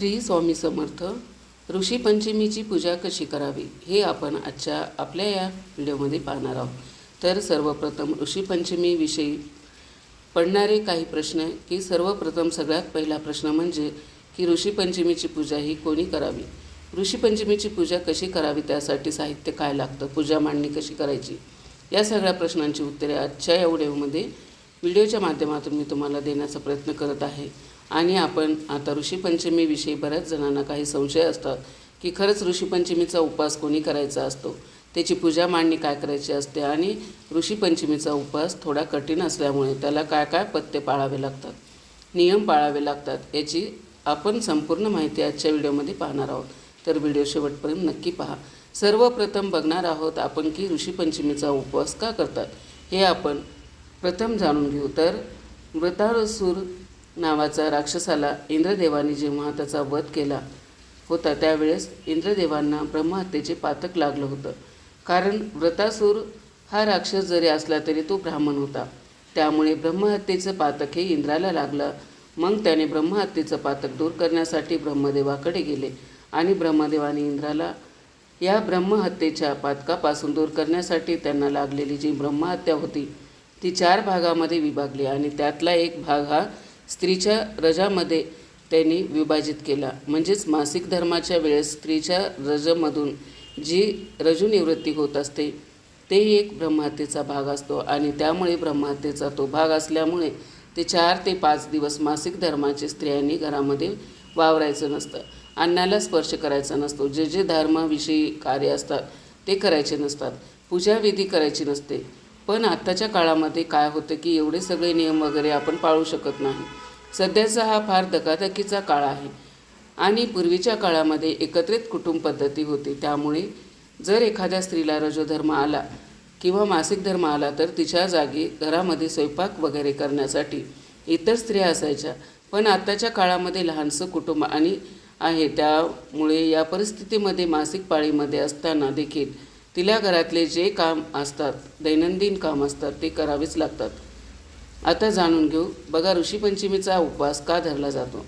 श्री स्वामी समर्थ ऋषी पंचमीची पूजा कशी करावी हे आपण आजच्या आपल्या या व्हिडिओमध्ये पाहणार आहोत. तर सर्वप्रथम ऋषी पंचमीविषयी पडणारे काही प्रश्न की सर्वप्रथम सगळ्यात पहिला प्रश्न म्हणजे की ऋषी पंचमीची पूजा ही कोणी करावी? ऋषी पंचमीची पूजा कशी करावी? त्यासाठी साहित्य काय लागतं? पूजा मांडणी कशी करायची? या सगळ्या प्रश्नांची उत्तरे आजच्या या व्हिडिओमध्ये व्हिडिओच्या माध्यमातून मी तुम्हाला देण्याचा प्रयत्न करत आहे. आणि आपण आता ऋषीपंचमीविषयी बऱ्याच जणांना काही संशय असतात की खरंच ऋषीपंचमीचा उपवास कोणी करायचा असतो? त्याची पूजा मांडणी काय करायची असते? आणि ऋषीपंचमीचा उपवास थोडा कठीण असल्यामुळे त्याला काय काय पत्ते पाळावे लागतात? नियम पाळावे लागतात याची आपण संपूर्ण माहिती आजच्या व्हिडिओमध्ये पाहणार आहोत. तर व्हिडिओ शेवटपर्यंत नक्की पहा. सर्वप्रथम बघणार आहोत आपण की ऋषीपंचमीचा उपवास का करतात? हे आपण प्रथम जाणून घेऊ. तर मृताळसूर नावाचा राक्षसाला इंद्रदेवाने जेव्हा त्याचा वध केला होता त्यावेळेस इंद्रदेवांना ब्रह्महत्येचे पातक लागलं होतं. कारण व्रतासूर हा राक्षस जरी असला तरी तो ब्राह्मण होता. त्यामुळे ब्रह्महत्येचं पातक हे इंद्राला लागलं. मग त्याने ब्रह्महत्येचं पातक दूर करण्यासाठी ब्रह्मदेवाकडे गेले आणि ब्रह्मदेवाने इंद्राला या ब्रह्महत्येच्या पातकापासून दूर करण्यासाठी त्यांना लागलेली जी ब्रह्महत्या होती ती चार भागामध्ये विभागली आणि त्यातला एक भाग हा स्त्रीच्या रजामध्ये त्यांनी विभाजित केला. म्हणजेच मासिक धर्माच्या वेळेस स्त्रीच्या रजमधून जी रजुनिवृत्ती होत असते तेही एक ब्रह्महत्येचा भाग असतो आणि त्यामुळे ब्रह्महत्येचा तो भाग असल्यामुळे ते चार ते पाच दिवस मासिक धर्माचे स्त्रियांनी घरामध्ये वावरायचं नसतं. अन्नाला स्पर्श करायचा नसतो. जे जे धर्माविषयी कार्य असतात ते करायचे नसतात. पूजाविधी करायची नसते. पण आत्ताच्या काळामध्ये काय होतं की एवढे सगळे नियम वगैरे आपण पाळू शकत नाही. सध्याचा हा फार धकाधकीचा काळ आहे. आणि पूर्वीच्या काळामध्ये एकत्रित कुटुंब पद्धती होती. त्यामुळे जर एखाद्या स्त्रीला रजोधर्म आला किंवा मासिक धर्म आला तर तिच्या जागी घरामध्ये स्वयंपाक वगैरे करण्यासाठी इतर स्त्रिया असायच्या. पण आत्ताच्या काळामध्ये लहानसं कुटुंब आणि आहे. त्यामुळे या परिस्थितीमध्ये मासिक पाळीमध्ये असताना देखील तिला घरातले जे काम असतात दैनंदिन काम असतात ते करावेच लागतात. आता जाणून घेऊ बघा ऋषीपंचमीचा उपवास का धरला जातो?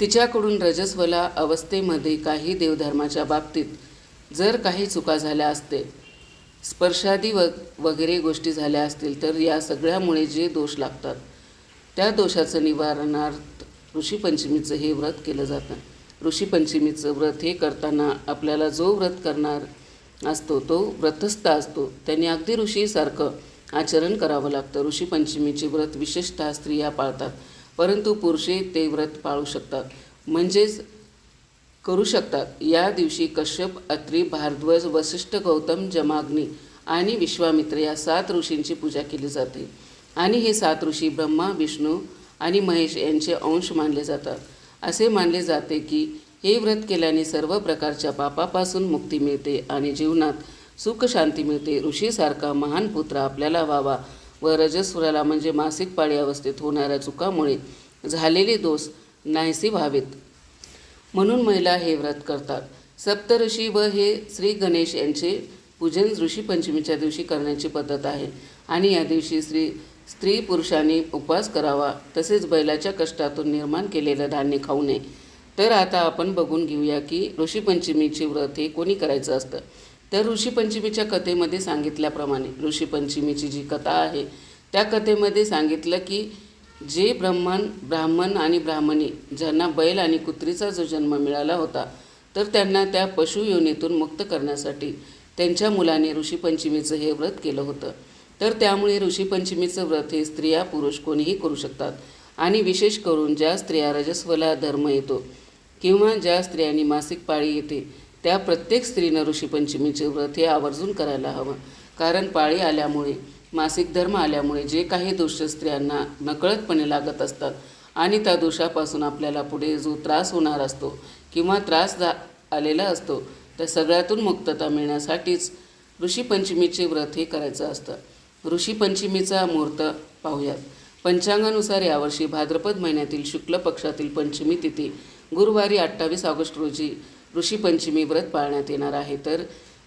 तिच्याकडून रजस्वला अवस्थेमध्ये काही देवधर्माच्या बाबतीत जर काही चुका झाल्या असते स्पर्शादी व वगैरे गोष्टी झाल्या असतील तर या सगळ्यामुळे जे दोष लागतात त्या दोषाचं निवारणार्थ ऋषीपंचमीचं हे व्रत केलं जातं. ऋषीपंचमीचं व्रत हे करताना आपल्याला जो व्रत करणार असतो तो व्रतस्थ असतो. त्याने अगदी ऋषीसारखं आचरण करावं लागतं. ऋषीपंचमीचे व्रत विशेषतः स्त्रिया पाळतात. परंतु पुरुषे ते व्रत पाळू शकतात. म्हणजेच करू शकतात. या दिवशी कश्यप अत्री भारद्वज वसिष्ठ गौतम जमाग्नी आणि विश्वामित्र या सात ऋषींची पूजा केली जाते. आणि हे सात ऋषी ब्रह्मा विष्णू आणि महेश यांचे अंश मानले जातात. असे मानले जाते की हे व्रत केल्याने सर्व प्रकारच्या पापापासून मुक्ती मिळते आणि जीवनात सुख शांती मिळते. ऋषीसारखा महान पुत्र आपल्याला व्हावा व रजस्वराला म्हणजे मासिक पाळी अवस्थेत होणाऱ्या चुकामुळे झालेले दोष नाहीसे व्हावेत. म्हणून महिला हे व्रत करतात. सप्तऋषी व हे श्री गणेश यांचे पूजन ऋषीपंचमीच्या दिवशी करण्याची पद्धत आहे आणि या दिवशी श्री स्त्री पुरुषांनी उपवास करावा तसेच बैलाच्या कष्टातून निर्माण केलेलं धान्य खाऊ नये. तर आता आपण बघून घेऊया की ऋषीपंचमीचे व्रत हे कोणी करायचं असतं? तर ऋषीपंचमीच्या कथेमध्ये सांगितल्याप्रमाणे ऋषीपंचमीची जी कथा आहे त्या कथेमध्ये सांगितलं की जे ब्राह्मण ब्राह्मण आणि ब्राह्मणी ज्यांना बैल आणि कुत्रीचा जो जन्म मिळाला होता तर त्यांना त्या पशुयोनीतून मुक्त करण्यासाठी त्यांच्या मुलाने ऋषीपंचमीचं हे व्रत केलं होतं. तर त्यामुळे ऋषीपंचमीचं व्रत हे स्त्रिया पुरुष कोणीही करू शकतात. आणि विशेष करून ज्या स्त्रिया रजस्वला धर्म येतो किंवा ज्या स्त्रियांनी मासिक पाळी येते त्या प्रत्येक स्त्रीनं ऋषीपंचमीचे व्रत हे आवर्जून करायला हवं. कारण पाळी आल्यामुळे मासिक धर्म आल्यामुळे जे काही दोष स्त्रियांना नकळतपणे लागत असतात आणि त्या दोषापासून आपल्याला पुढे जो त्रास होणार असतो किंवा त्रास जा आलेला असतो त्या सगळ्यातून मुक्तता मिळण्यासाठीच ऋषीपंचमीचे व्रत हे करायचं असतं. ऋषीपंचमीचा मुहूर्त पाहूयात. पंचांगानुसार यावर्षी भाद्रपद महिन्यातील शुक्ल पक्षातील पंचमी तिथी गुरुवारी अठ्ठावीस ऑगस्ट रोजी ऋषीपंचमी व्रत पाळण्यात येणार आहे. तर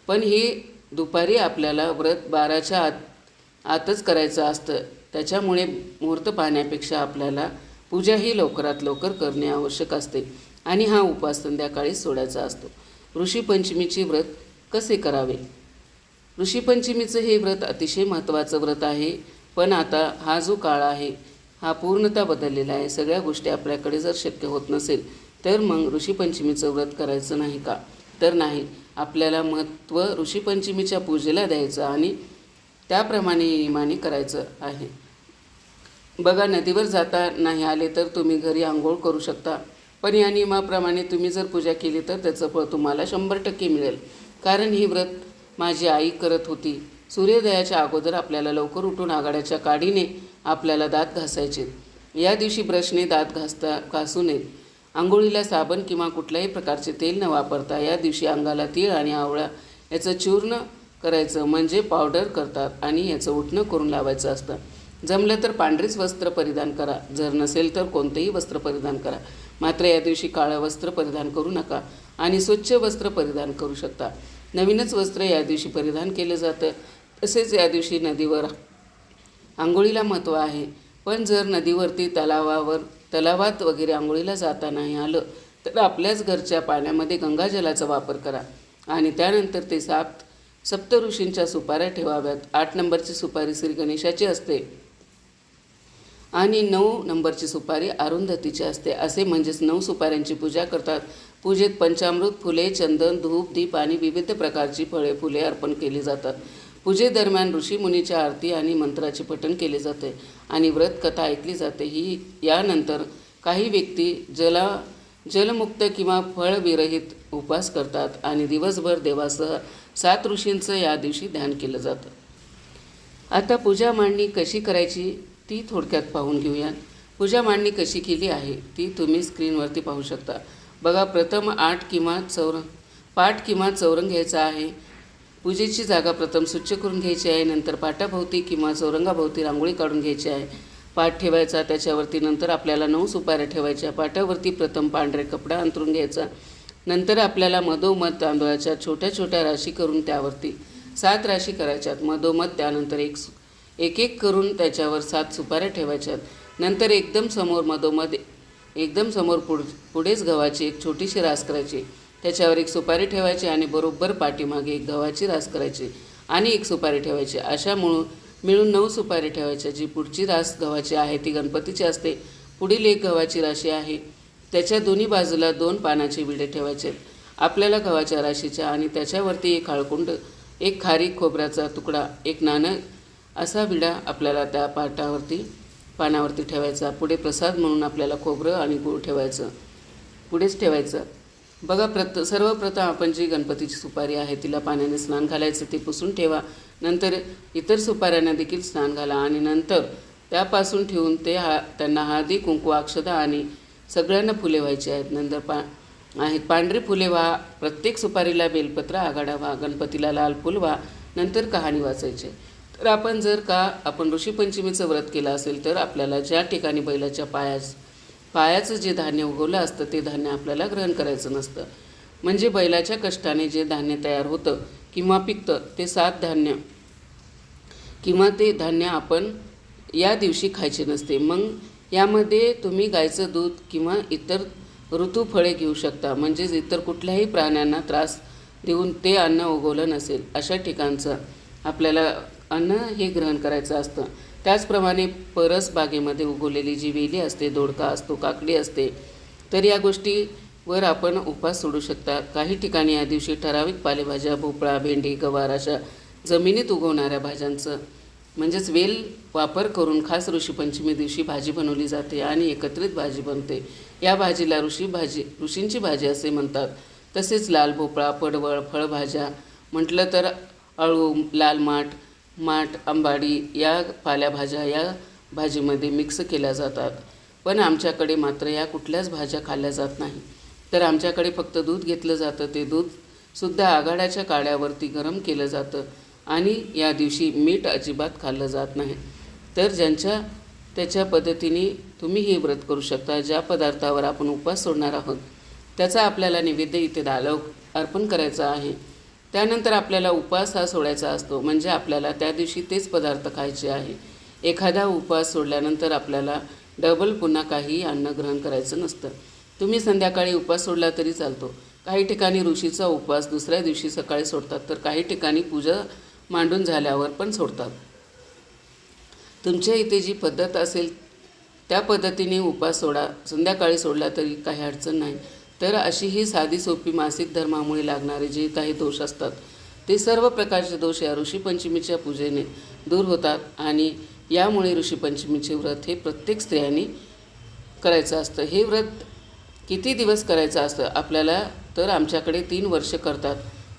पण हे दुपारी आपल्याला व्रत बाराच्या आत आतच करायचं असतं. त्याच्यामुळे मुहूर्त पाहण्यापेक्षा आपल्याला पूजा ही लवकरात लवकर करणे आवश्यक असते आणि हा उपास संध्याकाळी सोडायचा असतो. ऋषीपंचमीचे व्रत कसे करावे? ऋषीपंचमीचं हे व्रत अतिशय महत्त्वाचं व्रत आहे. पण आता हा जो काळ आहे हा पूर्णतः बदललेला आहे. सगळ्या गोष्टी आपल्याकडे जर शक्य होत नसेल तर मग ऋषीपंचमीचं व्रत करायचं नाही का? तर नाही. आपल्याला महत्त्व ऋषीपंचमीच्या पूजेला द्यायचं आणि त्याप्रमाणे नियमाने करायचं आहे. बघा नदीवर जाता नाही आले तर तुम्ही घरी आंघोळ करू शकता. पण या नियमाप्रमाणे तुम्ही जर पूजा केली तर त्याचं फळ तुम्हाला शंभर टक्के मिळेल. कारण ही व्रत माझी आई करत होती. सूर्योदयाच्या अगोदर आपल्याला लवकर उठून आघाड्याच्या काडीने आपल्याला दात घासायचे. या दिवशी ब्रशने दात घासता घासू नयेत. आंघोळीला साबण किंवा कुठल्याही प्रकारचे तेल न वापरता या दिवशी अंगाला तीळ आणि आवळा याचं चूर्ण करायचं म्हणजे पावडर करतात आणि याचं उठणं करून लावायचं असतं. जमलं तर पांढरीच वस्त्र परिधान करा. जर नसेल तर कोणतेही वस्त्र परिधान करा. मात्र या दिवशी काळं वस्त्र परिधान करू नका आणि स्वच्छ वस्त्र परिधान करू शकता. नवीनच वस्त्र या दिवशी परिधान केलं जातं. तसेच या दिवशी नदीवर आंघोळीला महत्त्व आहे. पण जर नदीवरती तलावावर तलावात वगैरे आंघोळीला जाता नाही आलं तर आपल्याच घरच्या पाण्यामध्ये गंगाजलाचा वापर करा. आणि त्यानंतर ते सात सप्त ऋषींच्या सुपाऱ्या ठेवाव्यात. आठ नंबरची सुपारी श्री गणेशाची असते. आणि नऊ नंबरची सुपारी अरुंधतीची असते. असे म्हणजेच नऊ सुपाऱ्यांची पूजा करतात. पूजेत पंचामृत फुले चंदन धूप दीप आणि विविध प्रकारची फळे फुले अर्पण केली जातात. पूजेदरम्यान ऋषीमुनीच्या आरती आणि मंत्राचे पठण केले जाते आणि व्रत कथा ऐकली जाते. ही यानंतर काही व्यक्ती जला जलमुक्त किंवा फळविरहित उपवास करतात आणि दिवसभर देवासह सात ऋषींचं या दिवशी ध्यान केलं जातं. आता पूजा मांडणी कशी करायची ती थोडक्यात पाहून घेऊया पूजा मांडणी कशी केली आहे ती तुम्ही स्क्रीनवरती पाहू शकता. बघा प्रथम आठ किंवा चौरंग. पाठ किंवा चौरंग घ्यायचा आहे. पूजेची जागा प्रथम स्वच्छ करून घ्यायची आहे नंतर पाटाभोवती किंवा चौरंगाभोवती रांगोळी काढून घ्यायची आहे. पाठ ठेवायचा त्याच्यावरती नंतर आपल्याला नऊ सुपाऱ्या ठेवायच्या पाटावरती प्रथम पांढरे कपडा अंतरून घ्यायचा नंतर आपल्याला मधोमध तांदळाच्या छोट्या छोट्या राशी करून त्यावरती सात राशी करायच्यात. मधोमध त्यानंतर एक एक एक करून त्याच्यावर सात सुपाऱ्या ठेवायच्यात. नंतर एकदम समोर मधोमध एकदम समोर पुढ पुढेच गव्हाची एक छोटीशी रास करायची. त्याच्यावर एक सुपारी ठेवायची आणि बरोबर पाठीमागे एक गव्हाची रास करायची आणि एक सुपारी ठेवायची. अशा मिळून मिळून नऊ सुपारी ठेवायच्या. जी पुढची रास गव्हाची आहे ती गणपतीची असते. पुढील एक गव्हाची राशी आहे. त्याच्या दोन्ही बाजूला दोन पानाचे विडे ठेवायचे. आपल्याला गव्हाच्या राशीच्या आणि त्याच्यावरती एक हळकुंड एक खारीक खोबऱ्याचा तुकडा एक नाणं असा विडा आपल्याला त्या पाटावरती पानावरती ठेवायचा पुढे प्रसाद म्हणून आपल्याला खोबरं आणि गूळ ठेवायचं. पुढेच ठेवायचं. बघा प्रत सर्वप्रथम आपण जी गणपतीची सुपारी आहे तिला पाण्याने स्नान घालायचं ते पुसून ठेवा. नंतर इतर सुपाऱ्यांना देखील स्नान घाला आणि नंतर त्यापासून ठेवून ते हा त्यांना हळदी कुंकू अक्षदा आणि सगळ्यांना फुले व्हायची आहेत. नंतर पा आहेत पांढरी फुले व्हा प्रत्येक सुपारीला बेलपत्र आघाडा व्हा गणपतीला लाल फुल व्हा नंतर कहाणी वाचायची. तर आपण जर का आपण ऋषीपंचमीचं व्रत केलं असेल तर आपल्याला ज्या ठिकाणी बैलाच्या पायास पायाचं जे धान्य उगवलं असतं ते धान्य आपल्याला ग्रहण करायचं नसतं. म्हणजे बैलाच्या कष्टाने जे धान्य तयार होतं किंवा पिकतं ते सात धान्य किंवा ते धान्य आपण या दिवशी खायचे नसते. मग यामध्ये तुम्ही गायचं दूध किंवा इतर ऋतूफळे घेऊ शकता. म्हणजेच इतर कुठल्याही प्राण्यांना त्रास देऊन ते अन्न उगवलं नसेल अशा ठिकाणचं आपल्याला अन्न हे ग्रहण करायचं असतं. त्याचप्रमाणे परस बागेमध्ये उगवलेली जी वेली असते दोडका असतो काकडी असते तर या गोष्टीवर आपण उपास सोडू शकता. काही ठिकाणी या दिवशी ठराविक पालेभाज्या भोपळा भेंडी गवार अशा जमिनीत उगवणाऱ्या भाज्यांचं म्हणजेच वेल वापर करून खास ऋषीपंचमी दिवशी भाजी बनवली जाते आणि एकत्रित भाजी बनते. या भाजीला ऋषी भाजी ऋषींची भाजी असे म्हणतात. तसेच लाल भोपळा पडवळ फळभाज्या म्हटलं तर अळू लाल माठ माठ आंबाडी या पाल्याभाज्या या भाजीमध्ये मिक्स केल्या जातात. पण आमच्याकडे मात्र या कुठल्याच भाज्या खाल्ल्या जात नाही. तर आमच्याकडे फक्त दूध घेतलं जातं. ते दूधसुद्धा आघाड्याच्या काड्यावरती गरम केलं जातं आणि या दिवशी मीठ अजिबात खाल्लं जात नाही. तर ज्यांच्या त्याच्या पद्धतीने तुम्ही हे व्रत करू शकता ज्या पदार्थावर आपण उपवास सोडणार आहोत त्याचा आपल्याला नैवेद्य इथे दालव अर्पण करायचा आहे. त्यानंतर आपल्याला उपवास हा सोडायचा असतो. म्हणजे आपल्याला त्या दिवशी तेच पदार्थ खायचे आहे. एखादा उपवास सोडल्यानंतर आपल्याला डबल पुन्हा काही अन्न ग्रहण करायचं नसतं. तुम्ही संध्याकाळी उपवास सोडला तरी चालतो. काही ठिकाणी ऋषीचा उपवास दुसऱ्या दिवशी सकाळी सोडतात तर काही ठिकाणी पूजा मांडून झाल्यावर पण सोडतात. तुमच्या इथे जी पद्धत असेल त्या पद्धतीने उपवास सोडा. संध्याकाळी सोडला तरी काही अडचण नाही. तर अशी ही साधी सोपी मासिक धर्मामुळे लागणारे जे काही दोष असतात ते सर्व प्रकारचे दोष या ऋषीपंचमीच्या पूजेने दूर होतात आणि यामुळे ऋषीपंचमीचे व्रत हे प्रत्येक स्त्रियांनी करायचं असतं. हे व्रत किती दिवस करायचं असतं आपल्याला तर आमच्याकडे तीन वर्ष करतात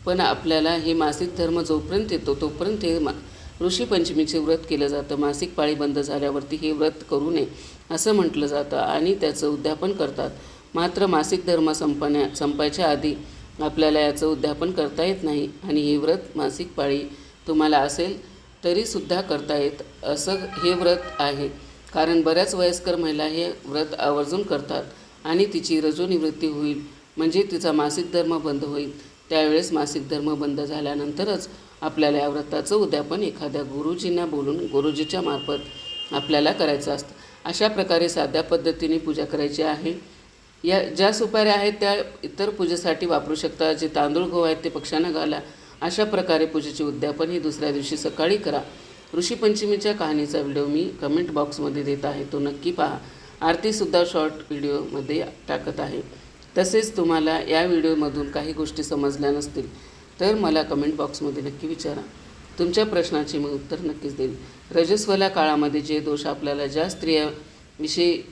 पण आपल्याला हे मासिक धर्म जोपर्यंत येतो तोपर्यंत हे मा ऋषीपंचमीचे व्रत केलं जातं. मासिक पाळी बंद झाल्यावरती हे व्रत करू नये असं म्हटलं जातं आणि त्याचं उद्यापन करतात. मात्र मासिक धर्म संपण्या संपायच्या आधी आपल्याला याचं उद्यापन करता येत नाही आणि हे व्रत मासिक पाळी तुम्हाला असेल तरीसुद्धा करता येत. असं हे व्रत आहे. कारण बऱ्याच वयस्कर महिला हे व्रत आवर्जून करतात आणि तिची रजोनिवृत्ती होईल. म्हणजे तिचा मासिक धर्म बंद होईल. त्यावेळेस मासिक धर्म बंद झाल्यानंतरच आपल्याला या व्रताचं उद्यापन एखाद्या गुरुजींना बोलून गुरुजीच्या मार्फत आपल्याला करायचं असतं. अशा प्रकारे साध्या पद्धतीने पूजा करायची आहे. या ज्या सुपाऱ्या आहेत त्या इतर पूजेसाठी वापरू शकता. जे तांदूळ गहू आहेत ते पक्ष्यांना घाला. अशा प्रकारे पूजेचे उद्यापन ही दुसऱ्या दिवशी सकाळी करा. ऋषीपंचमीच्या कहाणीचा व्हिडिओ मी कमेंट बॉक्समध्ये देत आहे. तो नक्की पहा. आरतीसुद्धा शॉर्ट व्हिडिओमध्ये टाकत आहे. तसेच तुम्हाला या व्हिडिओमधून काही गोष्टी समजल्या नसतील तर मला कमेंट बॉक्समध्ये नक्की विचारा. तुमच्या प्रश्नाचे मी उत्तर नक्कीच देईल रजस्वला काळामध्ये जे दोष आपल्याला ज्या स्त्रियाविषयी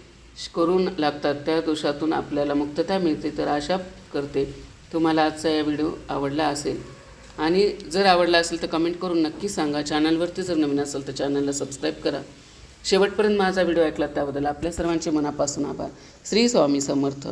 करून लागतात. त्या दोषातून आपल्याला मुक्तता मिळते तर आशा करते. तुम्हाला आजचा या व्हिडिओ आवडला असेल. आणि जर आवडला असेल तर कमेंट करून नक्की सांगा. चॅनलवरती जर नवीन असेल तर चॅनलला सबस्क्राईब करा. शेवटपर्यंत माझा व्हिडिओ ऐकला त्याबद्दल आपल्या सर्वांचे मनापासून आभार. श्री स्वामी समर्थ.